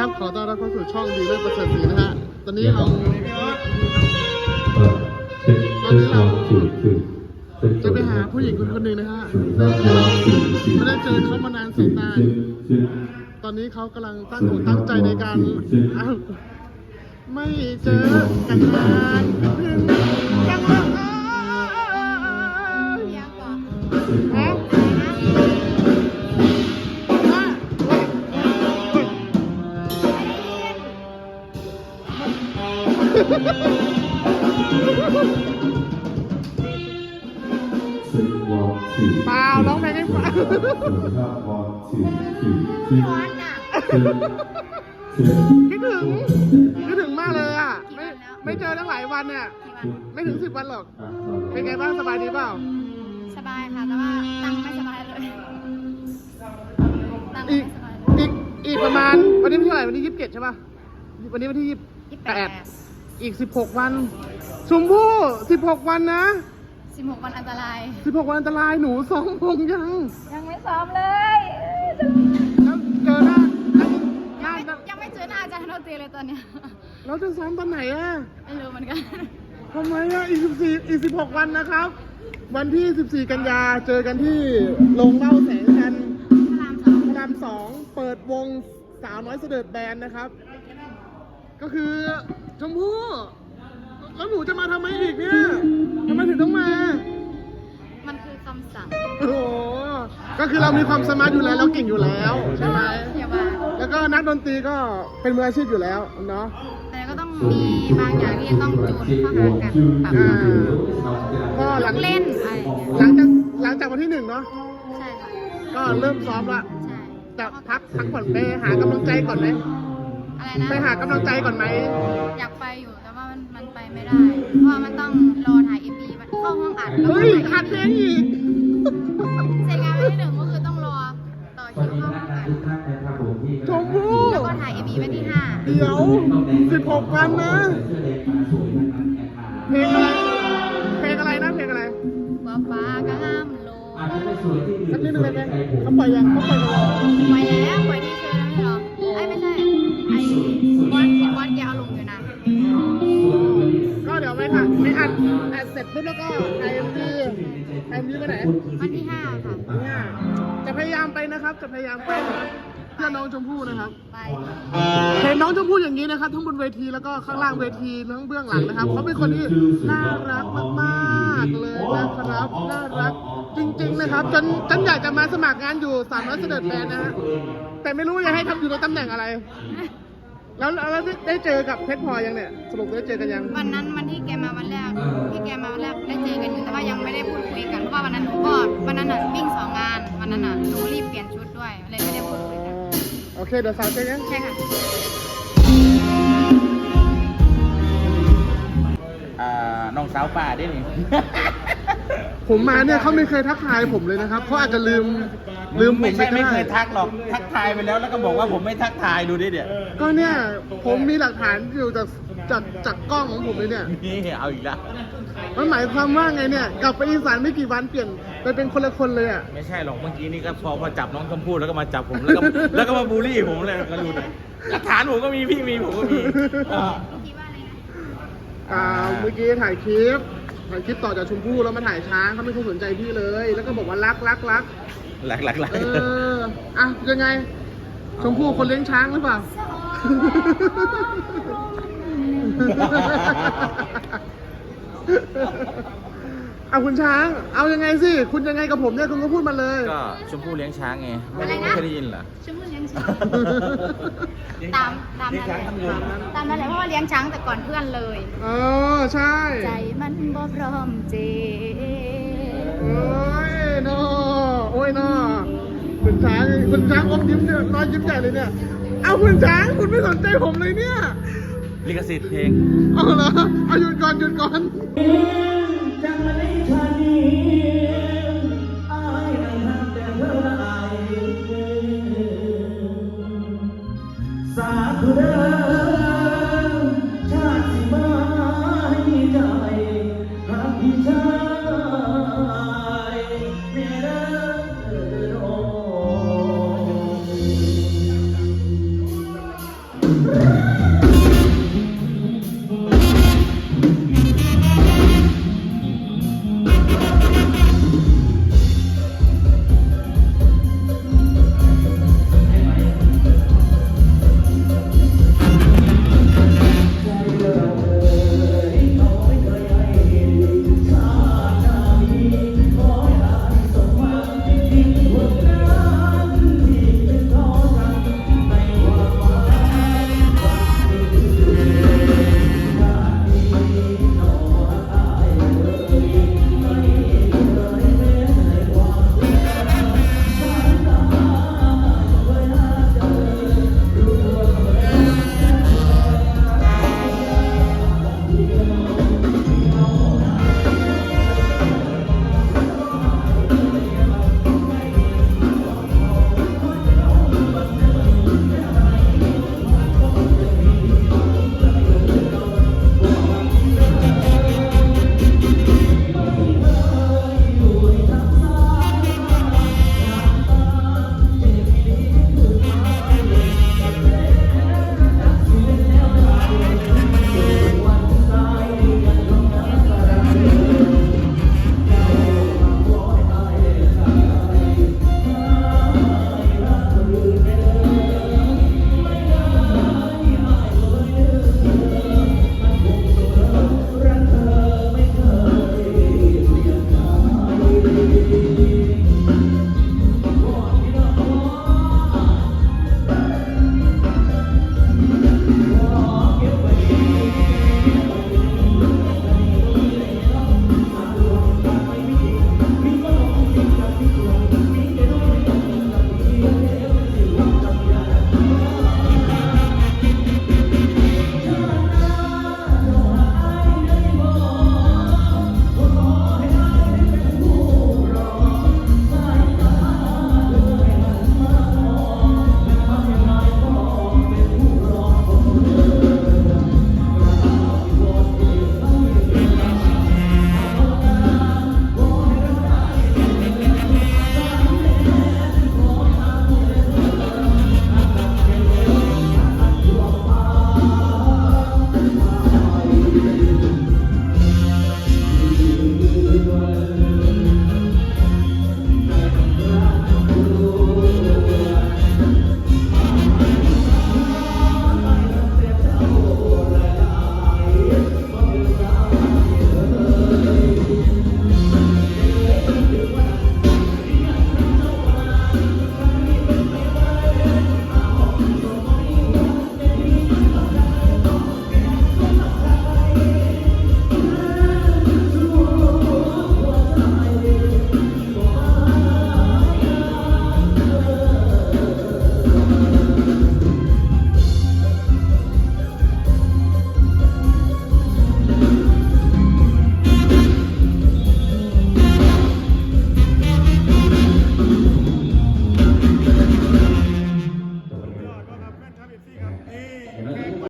ครับ ขอต้อนรับเข้าสู่ช่องดีเลิศประเสริฐศรีนะฮะ ตอนนี้เรา เออเช็คเช็คลองสี่สี่เช็คจะไปหาผู้หญิงคนคนหนึ่งนะฮะไม่ได้เจอเขามานานแสนนานตอนนี้เขากำลังตั้งอกตั้งใจในการอ้าวไม่เจอกันนานถึงจังเลยยังก่อนฮะ เช็คลองสี่เปล่าร้องเพลงให้ฟังสี่ห้าลองสี่สี่เช็คร้อนอะเช็คเช็คคิดถึงคิดถึงมากเลยอะ ไม่ไม่เจอตั้งหลายวันเนี่ยกี่วันไม่ถึงสิบวันหรอกอะเป็นไงบ้างสบายดีเปล่า สบายค่ะแต่ว่าตังค์ไม่สบายเลยตังค์อีไม่กสบายเลยอีกอีกประมาณวันนี้วันที่เท่าไหร่วันนี้ยี่สิบเจ็ดใช่ป่ะ วันนี้วันที่ยี่ยี่สิบแปแปดด อีกสิบหกวัน ชมพู่สิบหกวันนะสิบหกวันอันตรายสิบหกวันอันตรายหนูสองพงยัง ยังไม่ซ้อมเลยแล้วเจอหน้าหยัน้างไม่หน้ายังไม่เจอหน้าอาจารย์โนตีเลยตอนเนี้ยเราจะซ้อมตอนไหนอะไม่รู้เหมือนกันทำไมอะอีกสิบสี่อีกสิบหกวันนะครับ วันที่สิบสี่กันยาเจอกันที่โรงเหล่าแสงจันทร์พระรามสองพระรามสองเปิดวงสาวน้อยเสด็จแบนนะครับ ก็คือ ชมพู่แล้วหนูจะมาทำไมอีกเนี่ยทำไมถึงต้องมา มันคือคำสั่งโอ้โหก็คือเรามีความสามารถอยู่แล้วเราเก่งอยู่แล้วใช่ไหมอย่ามาแล้วก็นักดนตรีก็เป็นมืออาชีพอยู่แล้วเนาะแต่ก็ต้องมีบางอย่างที่ต้องจูนเข้าหากันปรับอ่าปรับก็หลังเล่นอะไรอย่างเงี้ยหลังจากหลังจากวันที่หนึ่งเนาะใช่ค่ะก็เริ่มซ้อมละใช่ จะพักพักผ่อนไปหากำลังใจก่อนไหม อะไรนะ ไปหากำลังใจก่อนไหม อยากไปอยู่แต่ว่ามันมันไปไม่ได้ เพราะว่ามันต้องรอถ่ายเอ็มบีเข้าห้องอัดแล้วก็เฮ้ยถ่าย อัดเพลงอีก เสร็จงานวันที่หนึ่งก็คือต้องรอต่อคิวเข้าห้องอัดชมพู่ แล้วก็ถ่ายเอ็มบีวันที่ห้าเดี๋ยวสิบหกวันนะ เพลงอะไร เพลงอะไรนะ เพลงอะไรป้าป้ากะห้ามโลสักนิดนึงได้ไหมเขาปล่อยยังเขาปล่อยยัง ไปแล้วไปที่เชิญแล้วไม่ ปุ๊บแล้วก็ไอเอ็มดีไอเอ็มดีไปไหนวันที่ห้าค่ะเนี่ยจะพยายามไปนะครับ จะพยายามไปนะครับเพื่อน้องชมพู่นะครับไปเห็นน้องชมพู่อย่างนี้นะครับ ทั้งบนเวทีแล้วก็ข้างล่างเวทีทั้งเบื้องหลังนะครับเขาเป็นคนที่น่ารักมากๆเลยนะครับน่ารักจริง ๆ นะครับจนจนอยากจะมาสมัครงานอยู่สามร้อยเสด็จแบนนะฮะแต่ไม่รู้จะให้ทำอยู่ในตำแหน่งอะไร แล้วแล้วได้ได้เจอกับเพชรพลอยยังเนี่ยสรุปได้เจอกันยังวันนั้นวันที่แกมา ว่าวันนั้นหนูก็วันนั้นน่ะวิ่งสองงาน วันนั้นน่ะหนูรีบเปลี่ยนชุดด้วยเลยไม่ได้พูดคุยกันโอเคเดี๋ยวสาวเจอกันใช่ค่ะ อ่าน้องสาวป่าได้นี่ผมมาเนี่ยเขาไม่เคยทักทายผมเลยนะครับเขาอาจจะลืมลืมผมไม่ไปใช่ก็ไม่เคได้ยทักหรอก ทักทายไปแล้วแล้วก็บอกว่าผมไม่ทักทายดูดิเดี๋ยวก็เนี่ยผมมีหลักฐานอยู่จากจากจากกล้องของผมเลยเนี่ยนี่เอาอีกแล้ว มันหมายความว่าไงเนี่ย กลับไปอีสานไม่กี่วันเปลี่ยนไปเป็นคนละคนเลยอะ ไม่ใช่หรอกเมื่อกี้นี่ก็พอพอจับน้องชมพู่แล้วก็มาจับผมแล้วก็แล้วก็มาบูลลี่ผมเลยก็ดูหน่อยหลักฐานผมก็มีพี่มีผมก็มีอ่าคิดว่าอะไรนะอ่าเมื่อกี้ถ่ายคลิปถ่ายคลิปต่อจากชมพู่แล้วมาถ่ายช้างเขาไม่เคยสนใจพี่เลย แล้วก็บอกว่ารักรักรักหลักหลักหลักเอออะยังไง ชมพู่คนเลี้ยงช้างหรือเปล่า เอาคุณช้าง เอายังไงสิ คุณยังไงกับผมเนี่ยคุณก็พูดมาเลย ก็ชมพู่เลี้ยงช้างไงไม่ได้ไม่เคยได้ยินเหรอ ชื่อมือเลี้ยงช้างตามตามเลี้ยงนั้นช้างแหทั้ละงวงตามนั้นแหละเพราะว่าเลี้ยงช้างแต่ก่อนเพื่อนเลย เออ ใช่ใจมันบ่พร้อมเจโอ้ยนอโอ้ยนอคุณช้างคุณช้างอมยิ้มเนี่ยน้อยยิ้มใหญ่เลยเนี่ย เอาคุณช้างคุณไม่สนใจผมเลยเนี่ย ลิขสิทธิ์เพลง เอาละเอาหยุดก่อนหยุดก่อน จังมาในชานี